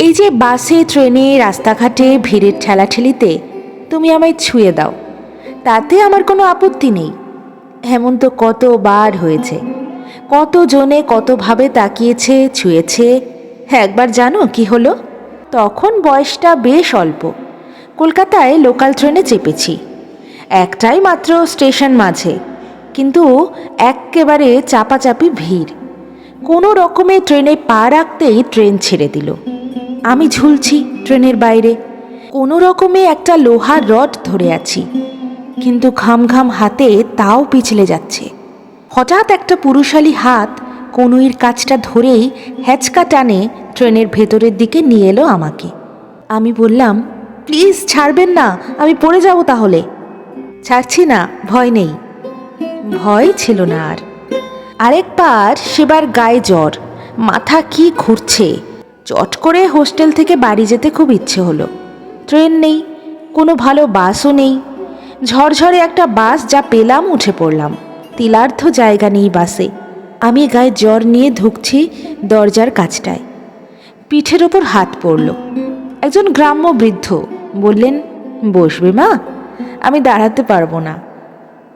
এই যে বাসে, ট্রেনে, রাস্তাঘাটে ভিড়ের ঠেলাঠেলিতে তুমি আমায় ছুঁয়ে দাও। তাতে আমার কোনো আপত্তি নেই। এমন তো কতবার হয়েছে। কতজনে কতভাবে তাকিয়েছে, ছুঁয়েছে, একবার জানো কি হলো? তখন বয়সটা বেশ অল্প। কলকাতায় লোকাল ট্রেনে চেপেছি। একটাই মাত্র স্টেশন মাঝে। কিন্তু এক্কেবারে চাপাচাপি ভিড়। কোনো রকমে ট্রেনে পা রাখতেই ট্রেন ছেড়ে দিল। আমি ঝুলছি ট্রেনের বাইরে। কোনো রকমে একটা লোহার রড ধরে আছি। কিন্তু ঘাম ঘাম হাতে তাও পিছলে যাচ্ছে। হঠাৎ একটা পুরুষালী হাত কনুইর কাজটা ধরেই হ্যাচকা টানে ট্রেনের ভেতরের দিকে নিয়ে এলো আমাকে। আমি বললাম, প্লিজ ছাড়বেন না, আমি পড়ে যাব তাহলে। ছাড়ছি না, ভয় নেই। ভয় ছিল না আর। আরেকবার সেবার গায়ে জ্বর। মাথা কি ঘুরছে? চট করে হোস্টেল থেকে বাড়ি যেতে খুব ইচ্ছে হলো। ট্রেন নেই, কোনো ভালো বাসও নেই। ঝরঝরে একটা বাস যা পেলাম উঠে পড়লাম। তিলার্ধ জায়গা নেই বাসে। আমি গায়ে জ্বর নিয়ে ঢুকছি দরজার কাছটায়। পিঠের ওপর হাত পড়ল। একজন গ্রাম্য বৃদ্ধ বললেন, বসবে মা? আমি দাঁড়াতে পারব না।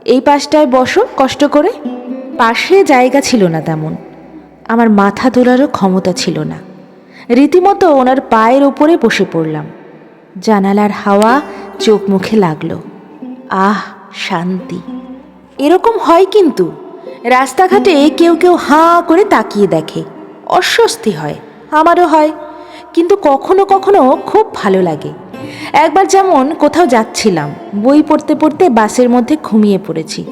এই পাশটায় বসো, কষ্ট করে। পাশে জায়গা ছিল না তেমন। আমার মাথা তোলারও ক্ষমতা ছিল না। রীতিমতো ওনার পায়ের ওপরে বসে পড়লাম। জানালার হাওয়া চোখ মুখে লাগল। আহ, শান্তি। এরকম হয় কিন্তু। রাস্তাঘাটে কেউ কেউ হাঁ করে তাকিয়ে দেখে। অস্বস্তি হয়, আমারও হয়। কিন্তু কখনো কখনো খুব ভালো লাগে। একবার যেমন কোথাও যাচ্ছিলাম, বই পড়তে পড়তে বাসের মধ্যে ঘুমিয়ে পড়েছি।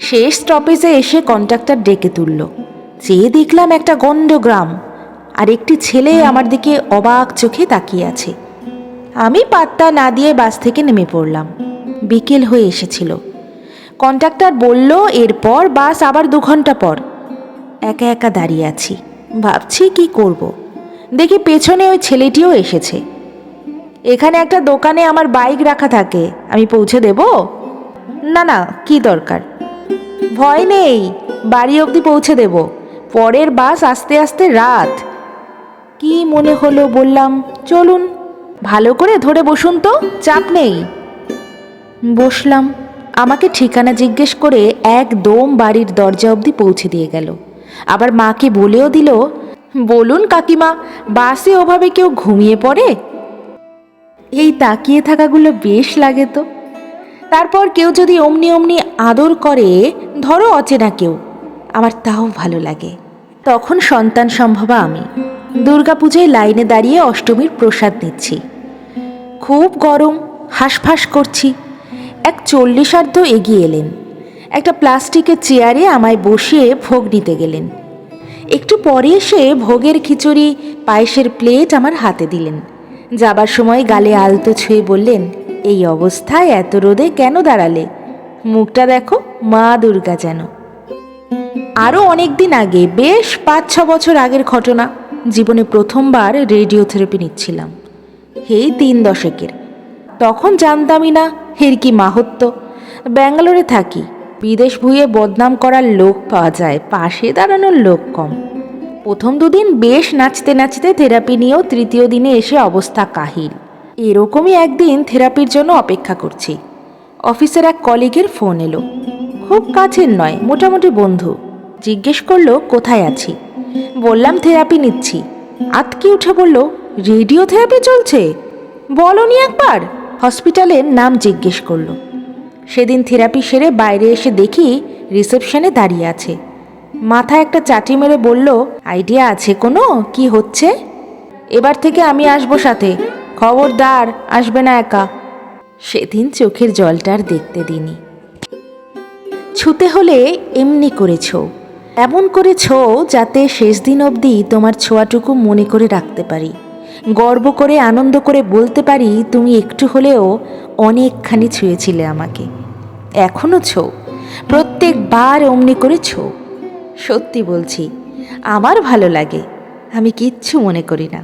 শেষ স্টপেজে এসে কন্ট্রাক্টর ডেকে তুলল। চেয়ে দেখলাম একটা গণ্ড গ্রাম আর একটি ছেলে আমার দিকে অবাক চোখে তাকিয়ে আছে। আমি পাত্তা না দিয়ে বাস থেকে নেমে পড়লাম। বিকেল হয়ে এসেছিল। কন্ট্রাক্টর বলল, এরপর বাস আবার দু ঘণ্টা পর। একা একা দাঁড়িয়ে আছি। ভাবছি কি করব। দেখি পেছনে ওই ছেলেটিও এসেছে। এখানে একটা দোকানে আমার বাইক রাখা থাকে। আমি পৌঁছে দেব? না না, কি দরকার? ভয় নেই। বাড়ি অবধি পৌঁছে দেব। পরের বাস আস্তে আস্তে রাত। কি মনে হলো বললাম, চলুন, ভালো করে ধরে বসুন তো, চাপ নেই। বসলাম, আমাকে ঠিকানা জিজ্ঞেস করে একদম বাড়ির দরজা অবধি পৌঁছে দিয়ে গেল। আবার মাকে বলেও দিল, বলুন কাকিমা, বাসে ওভাবে কেউ ঘুমিয়ে পড়ে? এই তাকিয়ে থাকাগুলো বেশ লাগে তো। তারপর কেউ যদি অমনি অমনি আদর করে, ধরো অচেনা কেউ, আমার তাও ভালো লাগে। তখন সন্তান সম্ভবা আমি। দুর্গাপূজায় লাইনে দাঁড়িয়ে অষ্টমীর প্রসাদ নিচ্ছি। খুব গরম, হাঁসফাঁস করছি। এক চল্লিশার্ধ এগিয়ে এলেন। একটা প্লাস্টিকের চেয়ারে আমায় বসিয়ে ভোগ নিতে গেলেন। একটু পরে এসে ভোগের খিচুড়ি, পায়েসের প্লেট আমার হাতে দিলেন। যাবার সময় গালে আলতো ছুঁয়ে বললেন, এই অবস্থায় এত রোদে কেন দাঁড়ালে? মুখটা দেখো, মা দুর্গা যেন। আরও অনেক দিন আগে, বেশ পাঁচ ছ বছর আগের ঘটনা। জীবনে প্রথমবার রেডিও থেরাপি নিচ্ছিলাম। এই তিন দশকের। তখন জানতামই না হের কি মাহাত্ম ব্যাঙ্গালোরে থাকি, বিদেশ ভুঁয়ে বদনাম করার লোক পাওয়া যায়, পাশে দাঁড়ানোর লোক কম। প্রথম দুদিন বেশ নাচতে নাচতে থেরাপি নিয়েও তৃতীয় দিনে এসে অবস্থা কাহিল। এরকমই একদিন থেরাপির জন্য অপেক্ষা করছি। অফিসের এক কলিগের ফোন এলো। খুব কাছের নয়, মোটামুটি বন্ধু। জিজ্ঞেস করল, কোথায় আছি? বললাম থেরাপি নিচ্ছি। আতকে উঠে বলল রেডিও থেরাপি চলছে? বলনি একবার। হসপিটালের নাম জিজ্ঞেস করল। সেদিন থেরাপি সেরে বাইরে এসে দেখি রিসেপশনে দাঁড়িয়ে আছে। মাথায় একটা চাটি মেরে বলল, আইডিয়া আছে কোনো? কি হচ্ছে? এবার থেকে আমি আসব সাথে। খবরদার, আসবে না একা। সেদিন চোখের জলটার দেখতে দিনি ছুতে হলে এমনি করেছ। এমন করে ছো যাতে শেষ দিন অবধি তোমার ছোঁয়াটুকু মনে করে রাখতে পারি। গর্ব করে, আনন্দ করে বলতে পারি, তুমি একটু হলেও অনেকখানি ছুঁয়েছিলে আমাকে। এখনও ছো? প্রত্যেকবার অমনি করে ছো? সত্যি বলছি, আমার ভালো লাগে, আমি কিচ্ছু মনে করি না।